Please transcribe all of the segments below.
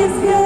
jak jest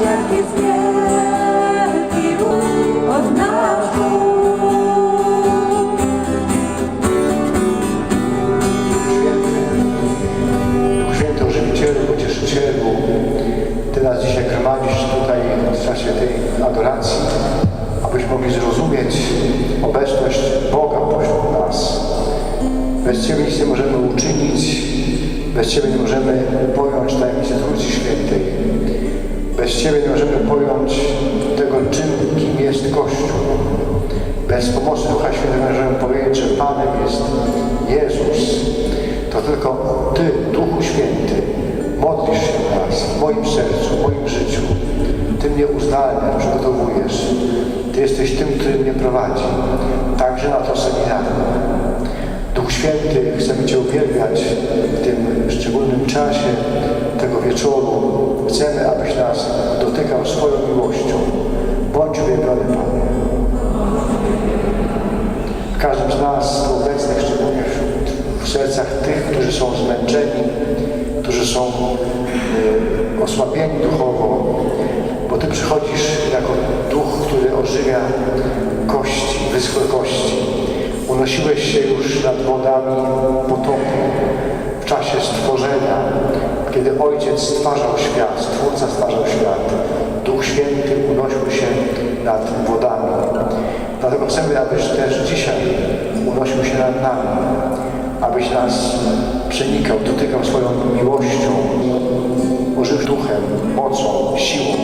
jak jest wielki Bóg, od nasz Bóg. Duch Święty Ożywicielu, Pocieszycielu, Ty nas dzisiaj gromadzisz tutaj w czasie tej adoracji, abyśmy mogli zrozumieć obecność Boga pośród nas. Bez Ciebie nic nie możemy uczynić, bez Ciebie nie możemy pojąć tajemnicy Trójcy Świętej. Bez Ciebie nie możemy pojąć tego, czym, kim jest Kościół. Bez pomocy Ducha Świętego możemy powiedzieć, że Panem jest Jezus. To tylko Ty, Duchu Święty, modlisz się w nas, w moim sercu, w moim życiu. Ty mnie uzdalniasz, przygotowujesz. Ty jesteś tym, który mnie prowadzi. Także na to seminarium. Duch Święty, chcemy Cię uwielbiać w tym szczególnym czasie tego wieczoru. Chcemy, abyś nas dotykał swoją miłością. Bądź uwielbiony, Panie. W każdym z nas obecnych, szczególnie w, sercach tych, którzy są zmęczeni, którzy są y, osłabieni duchowo, bo Ty przychodzisz jako duch, który ożywia kości, wyschłe kości. Unosiłeś się już nad wodami potopu w czasie stworzenia, kiedy Ojciec stwarzał świat, Stwórca stwarzał świat. Duch Święty unosił się nad wodami. Dlatego chcemy, abyś też dzisiaj unosił się nad nami, abyś nas przenikał, dotykał swoją miłością, ożyw duchem, mocą, siłą.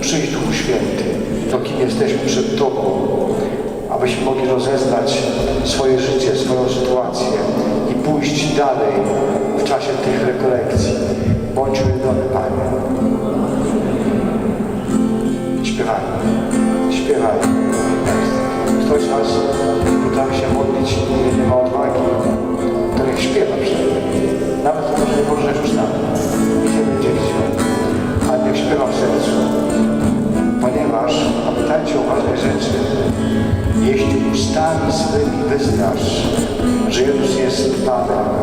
Przyjdź Duchu Święty, to kim jesteśmy przed Tobą, abyśmy mogli rozeznać swoje życie, swoją sytuację pójść dalej w czasie tych rekolekcji. Bądź uwielbiony, Panie. Śpiewajmy, śpiewajmy. Ktoś z nas potrafi się modlić i nie ma odwagi, to niech śpiewa przynajmniej. Nawet może nie położyć ustami. Nic nie będziecie. Ale niech śpiewa w sercu. Ponieważ, pamiętajcie o ważnej rzeczy, jeśli ustami swymi wyznasz, jest